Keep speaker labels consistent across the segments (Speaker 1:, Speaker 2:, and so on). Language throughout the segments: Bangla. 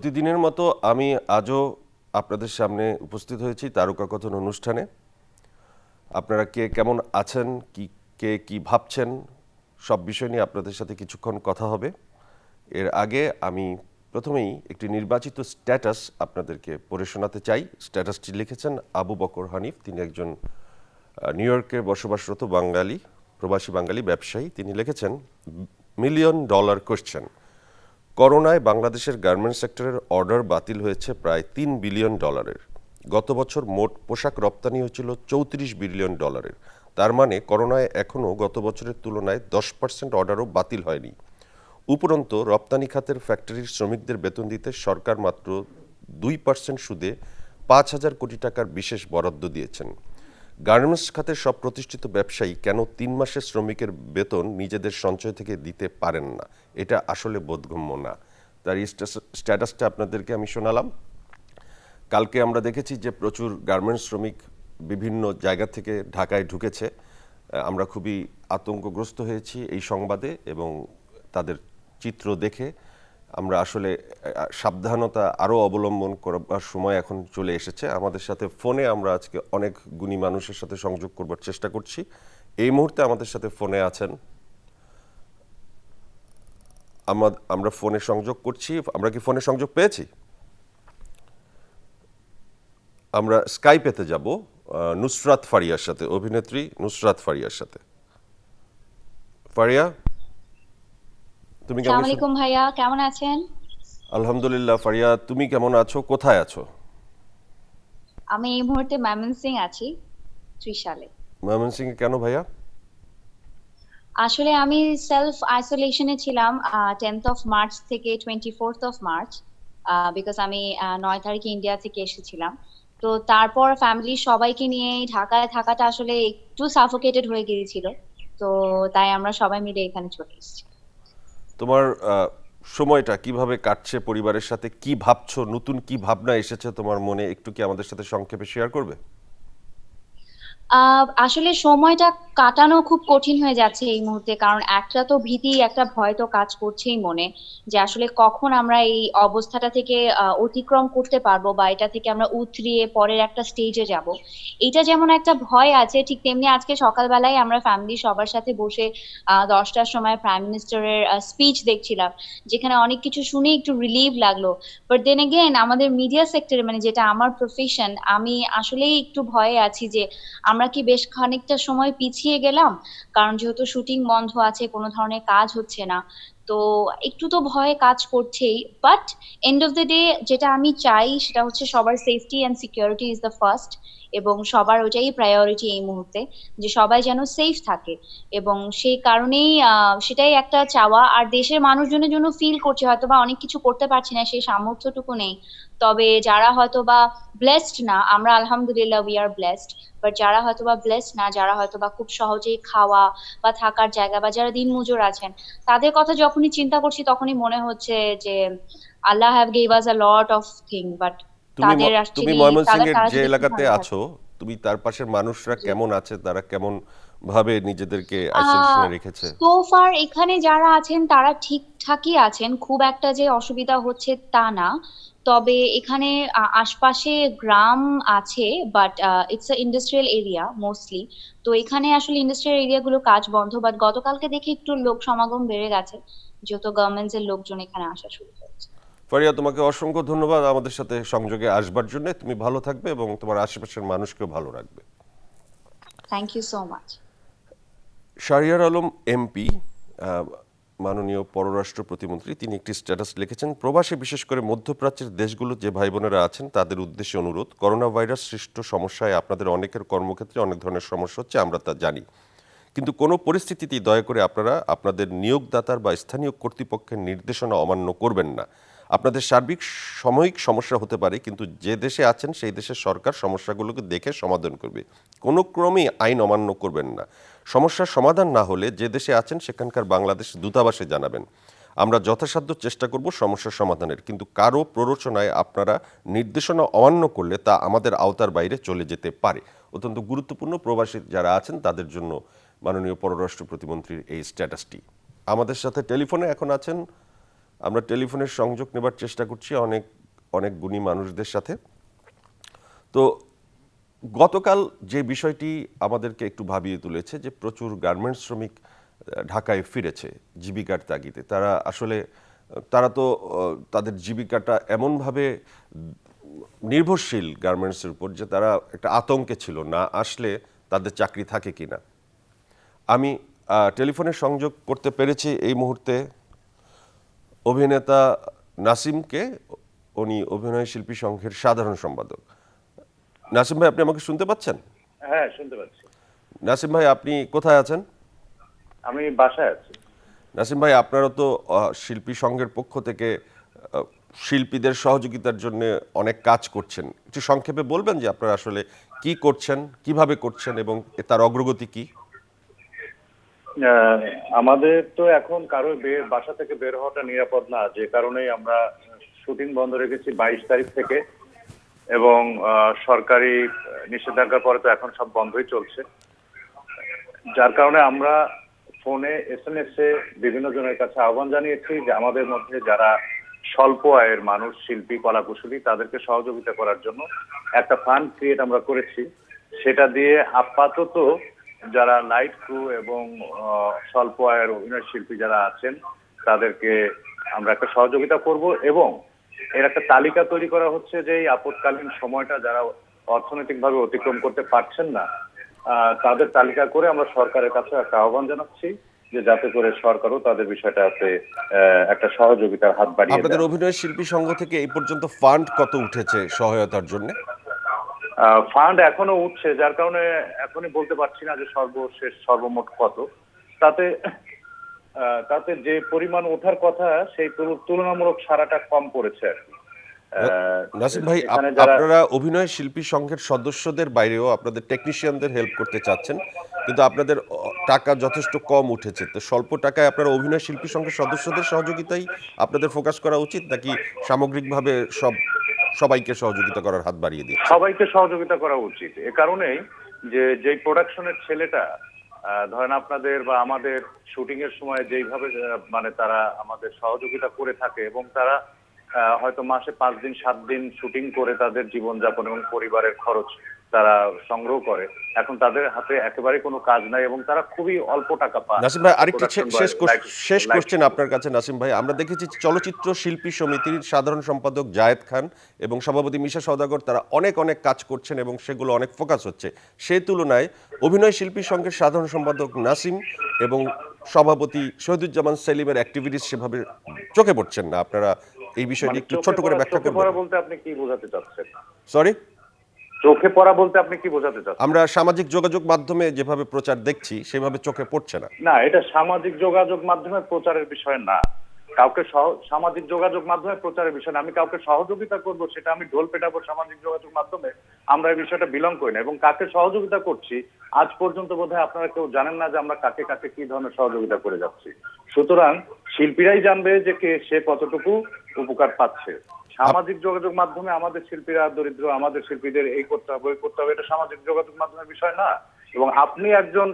Speaker 1: প্রতিদিনের মতো আমি আজও আপনাদের সামনে উপস্থিত হয়েছি তারকা কথন অনুষ্ঠানে। আপনারা কে কেমন আছেন, কি, কে কি ভাবছেন, সব বিষয় নিয়ে আপনাদের সাথে কিছুক্ষণ কথা হবে। এর আগে আমি প্রথমেই একটি নির্বাচিত স্ট্যাটাস আপনাদেরকে পড়ে শোনাতে চাই। স্ট্যাটাসটি লিখেছেন আবু বকর হানিফ। তিনি একজন নিউ ইয়র্কে বসবাসরত বাঙালি, প্রবাসী বাঙালি, ব্যবসায়ী। তিনি লিখেছেন, মিলিয়ন ডলার কোশ্চেন করোনায় বাংলাদেশের গার্মেন্টস সেক্টরের অর্ডার বাতিল হয়েছে প্রায় তিন বিলিয়ন ডলারের গত বছর মোট পোশাক রপ্তানি হয়েছিল চৌত্রিশ বিলিয়ন ডলারের তার মানে করোনায় এখনও গত বছরের তুলনায় দশ পার্সেন্ট অর্ডারও বাতিল হয়নি। উপরন্ত, রপ্তানি খাতের ফ্যাক্টরির শ্রমিকদের বেতন দিতে সরকার মাত্র দুই পার্সেন্ট সুদে পাঁচ হাজার কোটি টাকার বিশেষ বরাদ্দ দিয়েছেন। গার্মেন্টস খাতের সব প্রতিষ্ঠিত ব্যবসায়ী কেন তিন মাসের শ্রমিকের বেতন নিজেদের সঞ্চয় থেকে দিতে পারেন না? এটা আসলে বোধগম্য না। তার স্ট্যাটাস- স্ট্যাটাসটা আপনাদেরকে আমি শোনালাম। কালকে আমরা দেখেছি যে প্রচুর গার্মেন্টস শ্রমিক বিভিন্ন জায়গা থেকে ঢাকায় ঢুকেছে। আমরা খুবই আতঙ্কগ্রস্ত হয়েছি এই সংবাদে এবং তাদের চিত্র দেখে। আমরা আসলে সাবধানতা আরও অবলম্বন করবার সময় এখন চলে এসেছে। আমাদের সাথে ফোনে আমরা আজকে অনেক গুণী মানুষের সাথে সংযোগ করবার চেষ্টা করছি। এই মুহূর্তে আমাদের সাথে ফোনে আছেন আমা- আমরা ফোনে সংযোগ করছি। আমরা কি ফোনে সংযোগ পেয়েছি? আমরা স্কাইপেতে যাব নুসরাত ফারিয়ার সাথে, অভিনেত্রী নুসরাত ফারিয়ার সাথে। ফারিয়া? তুমি কেমন?
Speaker 2: আলাইকুম ভাইয়া কেমন আছেন?
Speaker 1: আলহামদুলিল্লাহ ফারিয়া তুমি কেমন আছো? কোথায় আছো?
Speaker 2: আমি এই মুহূর্তে ময়মনসিং আছি ত্রিশালে।
Speaker 1: ময়মনসিংহে কেন ভাইয়া?
Speaker 2: আসলে আমি সেলফ আইসোলেশনে ছিলাম টেন্থ অফ মার্চ থেকে twenty fourth of March because আমি নয় তারিখে ইন্ডিয়া থেকে এসেছিলাম। তো তারপর ফ্যামিলির সবাইকে নিয়ে ঢাকায় থাকাটা আসলে একটু সাফোকেটেড হয়ে গিয়েছিল। তো তাই আমরা সবাই মিলে এখানে চলে এসেছি।
Speaker 1: তোমার সময়টা কীভাবে কাটছে পরিবারের সাথে? কি ভাবছ? নতুন কি ভাবনা এসেছে তোমার মনে? একটু কি আমাদের সাথে সংক্ষেপে শেয়ার করবে?
Speaker 2: আসলে সময়টা কাটানো খুব কঠিন হয়ে যাচ্ছে এই মুহূর্তে, কারণ একটা তো ভীতি, একটা ভয় তো কাজ করছেই মনে, যে আসলে কখন আমরা এই অবস্থাটা থেকে অতিক্রম করতে পারব বা এটা থেকে আমরা উতরিয়ে পরের একটা স্টেজে যাব। এটা যেমন একটা ভয় আছে, ঠিক তেমনি আজকে সকালবেলায় আমরা ফ্যামিলি সবার সাথে বসে দশটার সময় প্রাইম মিনিস্টারের স্পিচ দেখছিলাম, যেখানে অনেক কিছু শুনে একটু রিলিভ লাগল। বাট দেন এগেন আমাদের মিডিয়া সেক্টরে মানে যেটা আমার প্রফেশন আমি আসলেই একটু ভয়ে আছি যে আমরা কি বেশ খানিকটা সময় পিছিয়ে গেলাম? কারণ যেহেতু শুটিং বন্ধ আছে, কোনো ধরনের কাজ হচ্ছে না। তো একটু তো ভয়ে কাজ করছেই। But end of the day যেটা আমি চাই সেটা হচ্ছে সবার safety and security is the first এবং সবার ওটাই প্রায়োরিটি এই মুহূর্তে, যে সবাই যেন সেফ থাকে। এবং সেই কারণেই সেটাই একটা চাওয়া। আর দেশের মানুষজনের জন্য ফিল করছে হয়তো বা অনেক কিছু করতে পারছি না, সেই সামর্থ্যটুকু নেই। তবে যারা হয়তো বা ব্লেসড না আমরা আলহামদুলিল্লাহ উই আর ব্লেসড বাট যারা হয়তো বা ব্লেসড না যারা হয়তো বা খুব সহজেই খাওয়া বা থাকার জায়গা বা যারা দিনমজুর আছেন তাদের কথা যখনই চিন্তা করছি তখনই মনে হচ্ছে যে Allah have gave us a lot of thing but তাদের
Speaker 1: তুমি ময়মনসিংহের যে এলাকাতে আছো তুমি তার পাশের মানুষরা কেমন আছে তারা কেমন ভাবে নিজেদেরকে আইসোলেশনে রেখেছে।
Speaker 2: সো ফার এখানে যারা আছেন তারা ঠিকঠাকই আছেন। খুব একটা যে অসুবিধা হচ্ছে তা না। তবে এখানে আশপাশে গ্রাম আছে but it's a industrial area mostly তো এখানে আসলে ইন্ডাস্ট্রিয়াল এরিয়াগুলো কাজ বন্ধ বাট গতকালকে দেখে একটু লোক সমাগম বেড়ে গেছে। যেহেতু গভর্নমেন্টস এর লোকজন এখানে আসা শুরু করেছে।
Speaker 1: ফারিয়া তোমাকে অসংখ্য ধন্যবাদ আমাদের সাথে সংযোগে আসবার জন্য। তুমি ভালো থাকবে এবং তোমার আশেপাশের মানুষকেও ভালো রাখবে।
Speaker 2: Thank you so much
Speaker 1: Shahriar Alam M P মাননীয় পররাষ্ট্র প্রতিমন্ত্রী, তিনি একটি স্ট্যাটাস লিখেছেন, প্রবাসী বিশেষ করে মধ্যপ্রাচ্যের দেশগুলো যে ভাই বোনেরা আছেন, তাদের উদ্দেশ্যে অনুরোধ করোনা ভাইরাস সৃষ্ট সমস্যায় আপনাদের অনেকের কর্মক্ষেত্রে অনেক ধরনের সমস্যা হচ্ছে, আমরা তা জানি। কিন্তু কোনো পরিস্থিতিতেই দয়া করে আপনারা আপনাদের নিয়োগদাতার বা স্থানীয় কর্তৃপক্ষের নির্দেশনা অমান্য করবেন না। আপনাদের সার্বিক সাময়িক সমস্যা হতে পারে, কিন্তু যে দেশে আছেন সেই দেশের সরকার সমস্যাগুলোকে দেখে সমাধান করবে। কোনো ক্রমেই আইন অমান্য করবেন না। সমস্যার সমাধান না হলে যে দেশে আছেন সেখানকার বাংলাদেশ দূতাবাসে জানাবেন। আমরা যথাসাধ্য চেষ্টা করব সমস্যার সমাধানের, কিন্তু কারও প্ররোচনায় আপনারা নির্দেশনা অমান্য করলে তা আমাদের আওতার বাইরে চলে যেতে পারে। অত্যন্ত গুরুত্বপূর্ণ প্রবাসী যারা আছেন তাদের জন্য মাননীয় পররাষ্ট্র প্রতিমন্ত্রীর এই স্ট্যাটাসটি। আমাদের সাথে টেলিফোনে এখন আছেন আমরা টেলিফোনের সংযোগ নেবার চেষ্টা করছি অনেক অনেক গুণী মানুষদের সাথে। তো গতকাল যে বিষয়টি আমাদেরকে একটু ভাবিয়ে তুলেছে যে প্রচুর গার্মেন্টস শ্রমিক ঢাকায় ফিরেছে জীবিকার তাগিদে। তারা আসলে, তারা তো তাদের জীবিকাটা এমনভাবে নির্ভরশীল গার্মেন্টসের উপর যে তারা একটা আতঙ্কে ছিল, না আসলে তাদের চাকরি থাকে কি না আমি টেলিফোনে সংযোগ করতে পেরেছি এই মুহূর্তে। অভিনেতা নাসিমকে উনি অভিনয় শিল্পী সংঘের সাধারণ সম্পাদক। নাসিম ভাই আপনি আমাকে শুনতে পাচ্ছেন?
Speaker 3: হ্যাঁ শুনতে পাচ্ছি।
Speaker 1: নাসিম ভাই আপনি কোথায় আছেন?
Speaker 3: আমি বাসায় আছি।
Speaker 1: নাসিম ভাই আপনারা তো শিল্পী সংঘের পক্ষ থেকে শিল্পীদের সহযোগিতার জন্য অনেক কাজ করছেন। একটু সংক্ষেপে বলবেন যে আপনারা আসলে কি করছেন কীভাবে করছেন এবং তার অগ্রগতি কি?
Speaker 3: আমাদের তো এখন কারও বাসা থেকে বের হওয়াটা নিরাপদ না। যে কারণেই আমরা শুটিং বন্ধ রেখেছি বাইশ তারিখ থেকে এবং সরকারি নিষেধাজ্ঞার পরে তো এখন সব বন্ধই চলছে। যার কারণে আমরা ফোনে এস এম এস এ বিভিন্ন জনের কাছে আহ্বান জানিয়েছি যে আমাদের মধ্যে যারা স্বল্প আয়ের মানুষ, শিল্পী, কলাকুশলী, তাদেরকে সহযোগিতা করার জন্য একটা ফান্ড ক্রিয়েট আমরা করেছি। সেটা দিয়ে আপাতত যারা লাইট ক্রু এবং স্বল্প আয়ের অভিনয় শিল্পী যারা আছেন তাদেরকে আমরা একটা সহযোগিতা করব এবং এর একটা তালিকা তৈরি করা হচ্ছে যে এই আপৎকালীন সময়টা যারা অর্থনৈতিকভাবে অতিক্রম করতে পারছেন না তাদের তালিকা করে আমরা সরকারের কাছে একটা আহ্বান জানাচ্ছি যে যাতে করে সরকারও তাদের বিষয়টাতে একটা সহযোগিতার হাত বাড়িয়ে
Speaker 1: আপনাদের অভিনয় শিল্পী সংঘ থেকে এই পর্যন্ত ফান্ড কত উঠেছে সহায়তার জন্য?
Speaker 3: ফান্ড এখনও উঠছে যার কারণে এখনই বলতে পারছি না যে সর্বশেষ সর্বমোট কত। তাতে তাতে যে পরিমাণ ওঠার কথা সেই তুলনামূলক সারাটা কম পড়েছে আর কি।
Speaker 1: নাসিম ভাই আপনারা অভিনয় শিল্পী সংঘের সদস্যদের বাইরেও আপনাদের টেকনিশিয়ানদের হেল্প করতে চাচ্ছেন কিন্তু আপনাদের টাকা যথেষ্ট কম উঠেছে। তো স্বল্প টাকায় আপনারা অভিনয় শিল্পী সংঘের সদস্যদের সহযোগিতাই আপনাদের ফোকাস করা উচিত নাকি সামগ্রিকভাবে সব সবাইকে সহযোগিতা করার হাত বাড়িয়ে দিচ্ছে।
Speaker 3: সবাইকে সহযোগিতা করা উচিত। এ কারণেই যে, যেই প্রোডাকশনের ছেলেটা ধরেন আপনাদের বা আমাদের শুটিং এর সময় যেইভাবে মানে তারা আমাদের সহযোগিতা করে থাকে এবং তারা হয়তো মাসে পাঁচ দিন, সাত দিন শুটিং করে তাদের জীবনযাপন এবং পরিবারের খরচ তারা সংগ্রহ করে। এখন তাদের হাতে একেবারে কোনো কাজ নাই এবং তারা খুবই অল্প টাকা পায়।
Speaker 1: নাসিম ভাই আরেকটা শেষ শেষ কোশ্চেন আপনার কাছে নাসিম ভাই। আমরা দেখেছি চলচ্চিত্র শিল্পী সমিতির সাধারণ সম্পাদক জায়েদ খান এবং সভাপতি মিশা সওদাগর তারা অনেক অনেক কাজ করছেন এবং সেগুলো অনেক ফোকাস হচ্ছে। সেই তুলনায় অভিনয় শিল্পী সংঘের সাধারণ সম্পাদক নাসিম এবং সভাপতি শহীদুজ্জামান সেলিমের অ্যাক্টিভিটিস সেভাবে চোখে পড়ছেন না। আপনারা এই বিষয়টি
Speaker 3: মানে
Speaker 1: একটু ছোট করে ব্যাখ্যা করবেন।
Speaker 3: বলতে আপনি কি বোঝাতে চাচ্ছেন?
Speaker 1: সরি
Speaker 3: চোখে পড়া বলতে আপনি কি বোঝাতে চাচ্ছেন?
Speaker 1: আমরা সামাজিক যোগাযোগ মাধ্যমে যেভাবে প্রচার দেখছি সেভাবে চোখে পড়ছে না।
Speaker 3: না এটা সামাজিক যোগাযোগ মাধ্যমে প্রচারের বিষয় না। কাউকে সামাজিক যোগাযোগ মাধ্যমে প্রচারের বিষয় না। আমি কাউকে সহযোগিতা করব সেটা আমি ঢোল পেটাবো সামাজিক যোগাযোগ মাধ্যমে আমরা এই বিষয়টা বিলং করি না। এবং কাকে সহযোগিতা করছি আজ পর্যন্ত বোধহয় আপনারা কেউ জানেন না যে আমরা কাকে কাকে কি ধরনের সহযোগিতা করে যাচ্ছি। সুতরাং শিল্পীরাই জানবে যে কে সে কতটুকু উপকার পাচ্ছে। সামাজিক যোগাযোগ মাধ্যমে আমাদের শিল্পীরা দরিদ্র আমাদের শিল্পীদের এই করতে হবে ওই করতে হবে। এটা সামাজিক যোগাযোগ মাধ্যমের বিষয় না। এবং আপনি একজন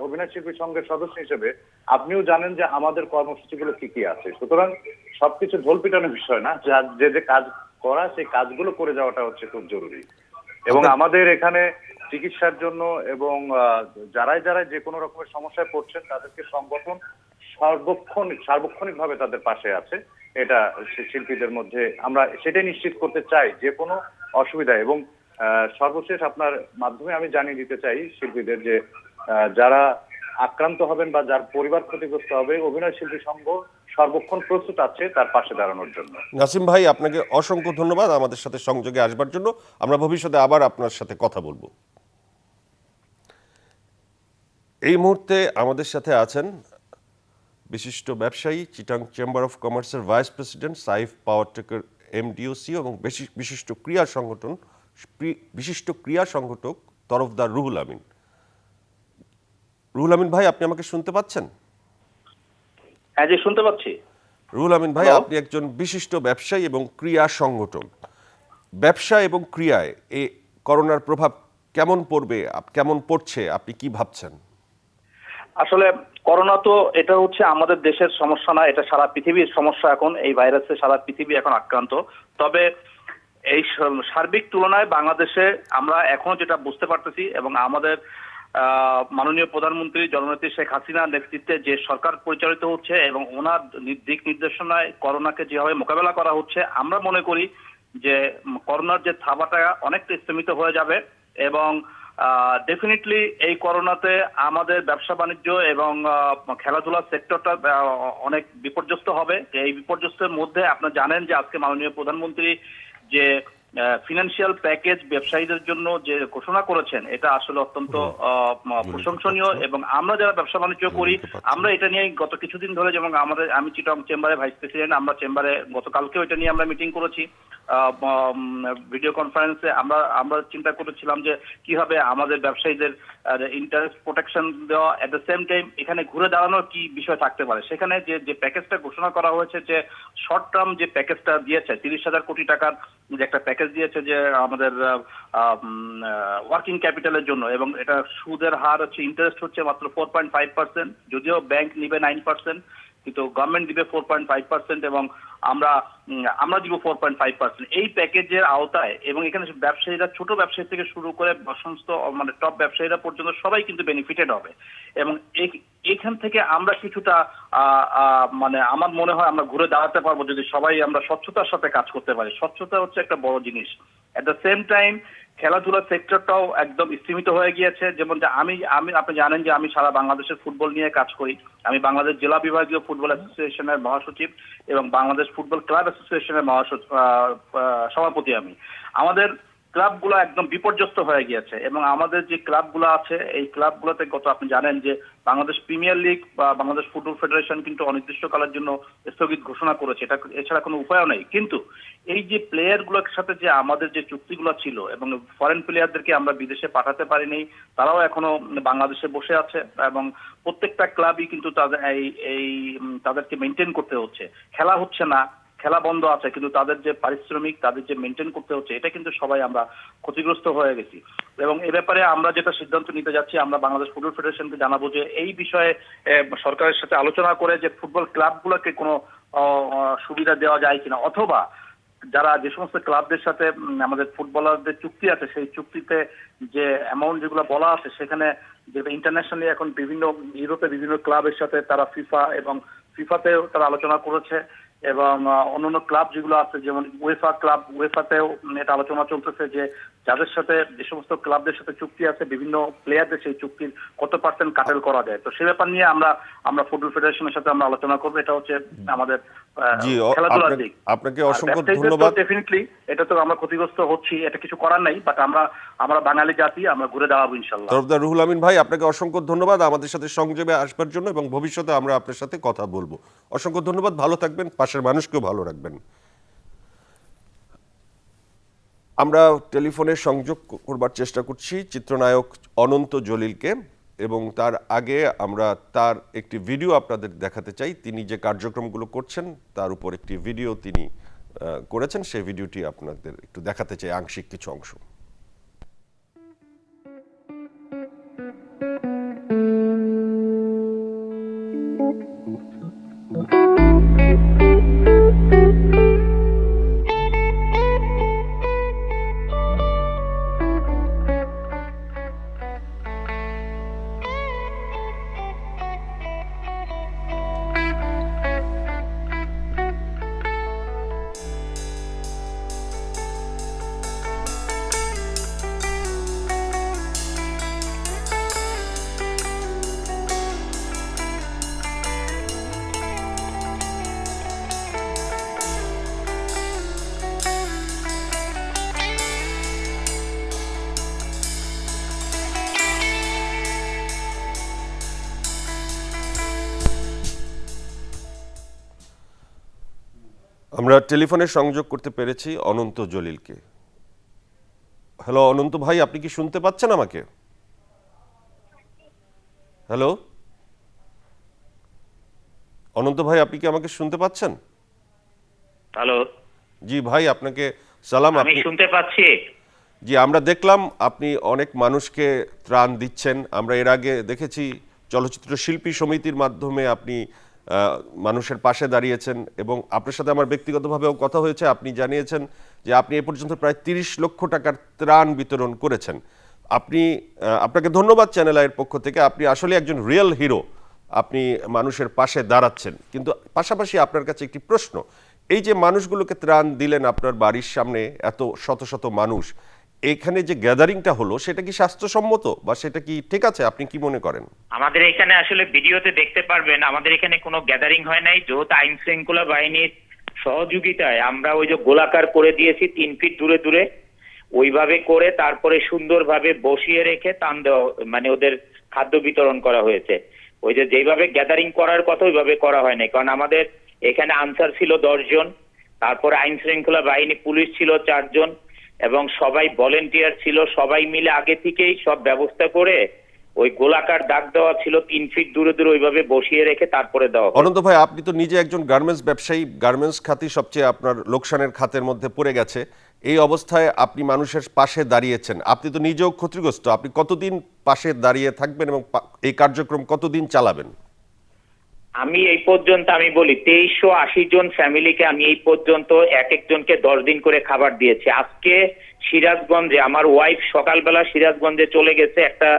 Speaker 3: অভিনয় শিল্পী সংঘের সদস্য হিসেবে আপনিও জানেন যে আমাদের কর্মসূচিগুলো কি কি আছে। সুতরাং সবকিছু ঢোল পিটানোর বিষয় না। যে যে কাজ করা সেই কাজগুলো করে যাওয়াটা হচ্ছে খুব জরুরি। এবং আমাদের এখানে চিকিৎসার জন্য এবং আহ, যারাই যারাই যে কোনো রকমের সমস্যায় পড়ছেন তাদেরকে সংগঠন সার্বক্ষণিক ভাবে তাদের পাশে আছে। এটা শিল্পীদের মধ্যে আমরা সেটাই নিশ্চিত করতে চাই যে কোনো অসুবিধা এবং সর্বশেষ আপনার মাধ্যমে আমি জানিয়ে দিতে চাই শিল্পীদের যে যারা আক্রান্ত হবেন বা যার পরিবার ক্ষতিগ্রস্ত হবে, অভিনয় শিল্পী সংঘ সর্বক্ষণ প্রস্তুত আছে তার পাশে দাঁড়ানোর জন্য।
Speaker 1: নাসিম ভাই, আপনাকে অসংখ্য ধন্যবাদ আমাদের সাথে সংযোগে আসবার জন্য। আমরা ভবিষ্যতে আবার আপনার সাথে কথা বলব। এই মুহূর্তে আমাদের সাথে আছেন বিশিষ্ট ব্যবসায়ী চিটাং চেম্বার অফ কমার্সের ভাইস প্রেসিডেন্ট সাইফ পাওয়ারটেকের এমডিওসি এবং বিশিষ্ট ক্রিয়া সংগঠন বিশিষ্ট ক্রিয়া সংগঠক তরফদার রুহুল আমিন। রুহুল আমিন ভাই আপনি আমাকে শুনতে পাচ্ছেন?
Speaker 4: হ্যাঁ জি শুনতে পাচ্ছি।
Speaker 1: রুহুল আমিন ভাই আপনি একজন বিশিষ্ট ব্যবসায়ী এবং ক্রিয়া সংগঠক। ব্যবসা এবং ক্রিয়ায় এ করোনার প্রভাব কেমন পড়বে কেমন পড়ছে আপনি কি ভাবছেন?
Speaker 4: আসলে করোনা তো এটা হচ্ছে আমাদের দেশের সমস্যা না, এটা সারা পৃথিবীর সমস্যা এখন, এই ভাইরাসে সারা পৃথিবী এখন আক্রান্ত। তবে এই সার্বিক তুলনায় বাংলাদেশে আমরা এখনও যেটা বুঝতে পারতেছি এবং আমাদের মাননীয় প্রধানমন্ত্রী জননেত্রী শেখ হাসিনার নেতৃত্বে যে সরকার পরিচালিত হচ্ছে এবং ওনার দিক নির্দেশনায় করোনাকে যেভাবে মোকাবেলা করা হচ্ছে, আমরা মনে করি যে করোনার যে থাবাটা অনেকটা স্থমিত হয়ে যাবে এবং ডেফিনেটলি এই করোনাতে আমাদের ব্যবসা বাণিজ্য এবং আহ, খেলাধুলার সেক্টরটা অনেক বিপর্যস্ত হবে। এই বিপর্যস্তের মধ্যে আপনারা জানেন যে আজকে মাননীয় প্রধানমন্ত্রী যে ফিনান্সিয়াল প্যাকেজ ব্যবসায়ীদের জন্য যে ঘোষণা করেছেন এটা আসলে অত্যন্ত প্রশংসনীয় এবং আমরা যারা ব্যবসা বাণিজ্য করি আমরা এটা নিয়ে গত কিছুদিন ধরে যেমন আমাদের আমি চিটং চেম্বারে ভাইস প্রেসিডেন্ট আমরা চেম্বারে গতকালকেও এটা নিয়ে আমরা মিটিং করেছি। ভিডিও কনফারেন্সে আমরা আমরা চিন্তা করেছিলাম যে কীভাবে আমাদের ব্যবসায়ীদের ইন্টারেস্ট প্রোটেকশন দেওয়া এট দ্য সেম টাইম এখানে ঘুরে দাঁড়ানোর কি বিষয় থাকতে পারে? সেখানে যে যে প্যাকেজটা ঘোষণা করা হয়েছে যে শর্ট টার্ম যে প্যাকেজটা দিয়েছে তিরিশ হাজার কোটি টাকার যে একটা প্যাকেজ দিয়েছে যে আমাদের ওয়ার্কিং ক্যাপিটালের জন্য এবং এটা সুদের হার হচ্ছে ইন্টারেস্ট হচ্ছে মাত্র ফোর পয়েন্ট ফাইভ পার্সেন্ট যদিও ব্যাংক নিবে নাইন পার্সেন্ট কিন্তু গভর্নমেন্ট দিবে ফোর পয়েন্ট ফাইভ পার্সেন্ট এবং আমরা আমরা দিব ফোর পয়েন্ট ফাইভ পার্সেন্ট এই প্যাকেজের আওতায় এবং এখানে ব্যবসায়ীরা, ছোট ব্যবসায়ী থেকে শুরু করে সমস্ত মানে টপ ব্যবসায়ীরা পর্যন্ত সবাই কিন্তু বেনিফিটেড হবে। এবং এখান থেকে আমরা কিছুটা মানে আমার মনে হয় আমরা ঘুরে দাঁড়াতে পারব যদি সবাই আমরা স্বচ্ছতার সাথে কাজ করতে পারি। স্বচ্ছতা হচ্ছে একটা বড় জিনিস। এট দ্য সেম টাইম খেলাধুলার সেক্টরটাও একদম স্থিমিত হয়ে গিয়েছে। যেমন যে আমি আমি, আপনি জানেন যে আমি সারা বাংলাদেশের ফুটবল নিয়ে কাজ করি। আমি বাংলাদেশ জেলা বিভাগীয় ফুটবল অ্যাসোসিয়েশনের মহাসচিব এবং বাংলাদেশ ফুটবল ক্লাব অ্যাসোসিয়েশনের সভাপতি আমি। আমাদের ক্লাবগুলো একদম বিপর্যস্ত হয়ে গিয়েছে এবং আমাদের যে ক্লাবগুলো আছে, এই ক্লাবগুলোতে গত আপনি জানেন যে বাংলাদেশ প্রিমিয়ার লিগ বা বাংলাদেশ ফুটবল ফেডারেশন কিন্তু অনির্দিষ্টকালের জন্য স্থগিত ঘোষণা করেছে। এটা এছাড়া কোনো উপায়ও নেই। কিন্তু এই যে প্লেয়ারগুলোর সাথে যে আমাদের যে চুক্তিগুলো ছিল এবং ফরেন প্লেয়ারদেরকে আমরা বিদেশে পাঠাতে পারিনি, তারাও এখনও বাংলাদেশে বসে আছে এবং প্রত্যেকটা ক্লাবই কিন্তু তাদের এই তাদেরকে মেনটেন করতে হচ্ছে। খেলা হচ্ছে না। খেলা বন্ধ আছে, কিন্তু তাদের যে পারিশ্রমিক, তাদের যে মেনটেন করতে হচ্ছে, এটা কিন্তু সবাই আমরা ক্ষতিগ্রস্ত হয়ে গেছি। এবং এ ব্যাপারে আমরা যেটা সিদ্ধান্ত নিতে যাচ্ছি, আমরা বাংলাদেশ ফুটবল ফেডারেশনকে জানাব যে এই বিষয়ে সরকারের সাথে আলোচনা করে যে ফুটবল ক্লাবগুলোকে কোনো সুবিধা দেওয়া যায় কিনা। অথবা যারা যে সমস্ত ক্লাবদের সাথে আমাদের ফুটবলারদের চুক্তি আছে, সেই চুক্তিতে যে অ্যামাউন্ট যেগুলো বলা আছে, সেখানে যে ইন্টারন্যাশনালি এখন বিভিন্ন, ইউরোপে বিভিন্ন ক্লাবের সাথে তারা ফিফা এবং ফিফাতেও তারা আলোচনা করেছে। এবং অন্যান্য ক্লাব যেগুলো আছে যেমন ওয়েফা ক্লাব ওয়েফাতেও এটা আলোচনা চলতেছে যে যাদের সাথে যে সমস্ত ক্লাবদের সাথে চুক্তি আছে বিভিন্ন প্লেয়ারদের সেই চুক্তির কত পার্সেন্ট কাটেল করা যায়। তো সে ব্যাপার নিয়ে আমরা আমরা ফুটবল ফেডারেশনের সাথে আমরা আলোচনা করব। এটা হচ্ছে আমাদের খেলাধুলার দিক।
Speaker 1: আপনাকে অসংখ্য ধন্যবাদ।
Speaker 4: ডেফিনেটলি এটা তো আমরা ক্ষতিগ্রস্ত হচ্ছি এটা কিছু করার নাই বাট আমরা আমরা বাঙালি জাতি আমরা ঘুরে দাঁড়াবো ইনশাল্লাহ।
Speaker 1: তরফদার রুহুল আমিন ভাই আপনাকে অসংখ্য ধন্যবাদ। আমাদের সাথে সংযোগে আসবার জন্য এবং ভবিষ্যতে আমরা আপনার সাথে কথা বলব। অসংখ্য ধন্যবাদ ভালো থাকবেন পাশের মানুষকেও ভালো রাখবেন। আমরা টেলিফোনে সংযোগ করবার চেষ্টা করছি চিত্রনায়ক অনন্ত জলিলকে এবং তার আগে আমরা তার একটি ভিডিও আপনাদের দেখাতে চাই। তিনি যে কার্যক্রমগুলো করছেন, তার উপর একটি ভিডিও তিনি করেছেন। সেই ভিডিওটি আপনাদের একটু দেখাতে চাই আংশিক কিছু অংশ। আমরা টেলিফোনে সংযোগ করতে পেরেছি অনন্ত জলিলকে। হ্যালো অনন্ত ভাই আপনি কি শুনতে পাচ্ছেন আমাকে? হ্যালো? অনন্ত ভাই আপনি কি আমাকে শুনতে পাচ্ছেন?
Speaker 5: হ্যালো?
Speaker 1: জি ভাই আপনাকে সালাম
Speaker 5: আমি
Speaker 1: আপনি
Speaker 5: শুনতে পাচ্ছি।
Speaker 1: জি আমরা দেখলাম আপনি অনেক মানুষকে ত্রাণ দিচ্ছেন। আমরা এর আগে দেখেছি চলচ্চিত্র শিল্পী সমিতির মাধ্যমে আপনি মানুষের পাশে দাঁড়িয়েছেন এবং আপনার সাথে আমার ব্যক্তিগতভাবেও কথা হয়েছে। আপনি জানিয়েছেন যে আপনি এ পর্যন্ত প্রায় তিরিশ লক্ষ টাকার ত্রাণ বিতরণ করেছেন। আপনি আপনাকে ধন্যবাদ চ্যানেল আইয়ের পক্ষ থেকে। আপনি আসলে একজন রিয়েল হিরো আপনি মানুষের পাশে দাঁড়াচ্ছেন। কিন্তু পাশাপাশি আপনার কাছে একটি প্রশ্ন। এই যে মানুষগুলোকে ত্রাণ দিলেন আপনার বাড়ির সামনে এত শত শত মানুষ এখানে যে গ্যাদারিংটা হলো, সেটা কি স্বাস্থ্যসম্মত বা সেটা কি ঠিক আছে? আপনি কি মনে করেন?
Speaker 5: আমাদের এখানে আসলে ভিডিওতে দেখতে পারবেন, আমাদের এখানে কোনো গ্যাদারিং হয় নাই। যেহেতু আইন শৃঙ্খলা বাহিনীর সহযোগিতায় আমরা ওই যে গোলাকার করে দিয়েছি তিন ফিট দূরে দূরে, ওইভাবে করে তারপরে সুন্দরভাবে বসিয়ে রেখে টান দেওয়া মানে ওদের খাদ্য বিতরণ করা হয়েছে। ওই যে যেভাবে গ্যাদারিং করার কথা ওইভাবে করা হয় নাই। কারণ আমাদের এখানে আনসার ছিল দশজন তারপরে আইন শৃঙ্খলা বাহিনী পুলিশ ছিল চারজন এবং সবাই ভলেন্টিয়ার ছিল, সবাই মিলে আগে থেকেই সব ব্যবস্থা করে ওই গোলাকার দাগ দেওয়া ছিল, তিন ফিট দূরে দূরে ওইভাবে বসিয়ে রেখে তারপরে দেওয়া
Speaker 1: অনন্ত ভাই, আপনি তো নিজে একজন গার্মেন্টস ব্যবসায়ী গার্মেন্টস খাতই সবচেয়ে আপনার লোকসানের খাতের মধ্যে পড়ে গেছে। এই অবস্থায় আপনি মানুষের পাশে দাঁড়িয়েছেন। আপনি তো নিজেও ক্ষতিগ্রস্ত। আপনি কতদিন পাশে দাঁড়িয়ে থাকবেন এবং এই কার্যক্রম কতদিন চালাবেন?
Speaker 5: আমি এই পর্যন্ত আমি বলি, তেইশশো আশি জন ফ্যামিলিকে আমি এই পর্যন্ত এক একজনকে দশ দিন করে খাবার দিয়েছি। আজকে সিরাজগঞ্জে, আমার ওয়াইফ সকালবেলা সিরাজগঞ্জে চলে গেছে একটা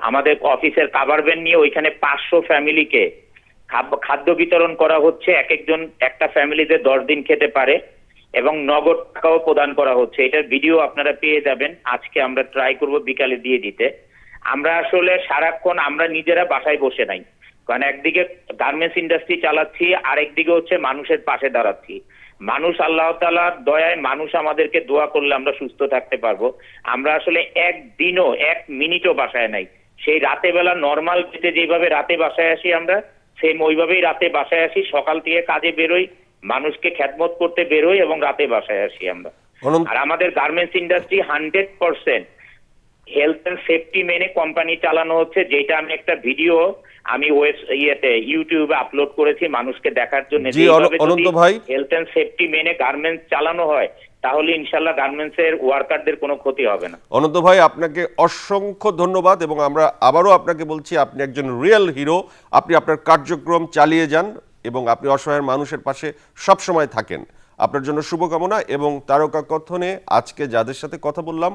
Speaker 5: আমাদের অফিসের কাভার ভ্যান নিয়ে, ওইখানে পাঁচশো ফ্যামিলিকে খাদ্য বিতরণ করা হচ্ছে। এক একজন একটা ফ্যামিলিতে দশ দিন খেতে পারে এবং নগদ টাকাও প্রদান করা হচ্ছে। এটার ভিডিও আপনারা পেয়ে যাবেন। আজকে আমরা ট্রাই করব বিকালে দিয়ে দিতে। আমরা আসলে সারাক্ষণ আমরা নিজেরা বাসায় বসে নাই। কারণ একদিকে গার্মেন্টস ইন্ডাস্ট্রি চালাচ্ছি আর একদিকে হচ্ছে মানুষের পাশে দাঁড়াচ্ছি। মানুষ আল্লাহ তালার দয়ায় মানুষ আমাদেরকে দোয়া করলে আমরা সুস্থ থাকতে পারব। আমরা আসলে একদিনও এক মিনিটও বাসায় নাই। সেই রাতে বেলা নর্মাল যেতে যেভাবে রাতে বাসায় আসি আমরা সেম ওইভাবেই রাতে বাসায় আসি। সকাল থেকে কাজে বেরোই মানুষকে খ্যাতমত করতে বেরোই এবং রাতে বাসায় আসি আমরা। আর আমাদের garments industry hundred percent health and safety মেনে কোম্পানি চালানো হচ্ছে যেটা আমি একটা ভিডিও আমি ওয়েব ইয়েতে ইউটিউবে আপলোড করেছি মানুষকে দেখার জন্য।
Speaker 1: অনন্ত ভাই।
Speaker 5: হেলথ এন্ড সেফটি মেনে গার্মেন্টস চালানো হয় তাহলে ইনশাল্লাহ গার্মেন্টস এর ওয়ার্কারদের কোনো ক্ষতি হবে না।
Speaker 1: অনন্ত ভাই আপনাকে অসংখ্য ধন্যবাদ এবং আমরা আবারও আপনাকে বলছি আপনি একজন রিয়েল হিরো আপনি আপনার কার্যক্রম চালিয়ে যান এবং আপনি অসহায় মানুষের পাশে সবসময় থাকেন। আপনার জন্য শুভকামনা এবং তারকা কথনে আজকে যাদের সাথে কথা বললাম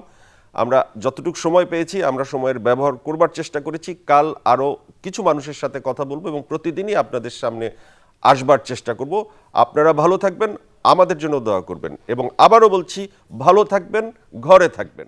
Speaker 1: আমরা যতটুকু সময় পেয়েছি, আমরা সময়ের ব্যবহার করবার চেষ্টা করেছি। কাল আরও কিছু মানুষের সাথে কথা বলব এবং প্রতিদিনই আপনাদের সামনে আসবার চেষ্টা করব। আপনারা ভালো থাকবেন, আমাদের জন্য দোয়া করবেন এবং আবারও বলছি, ভালো থাকবেন, ঘরে থাকবেন।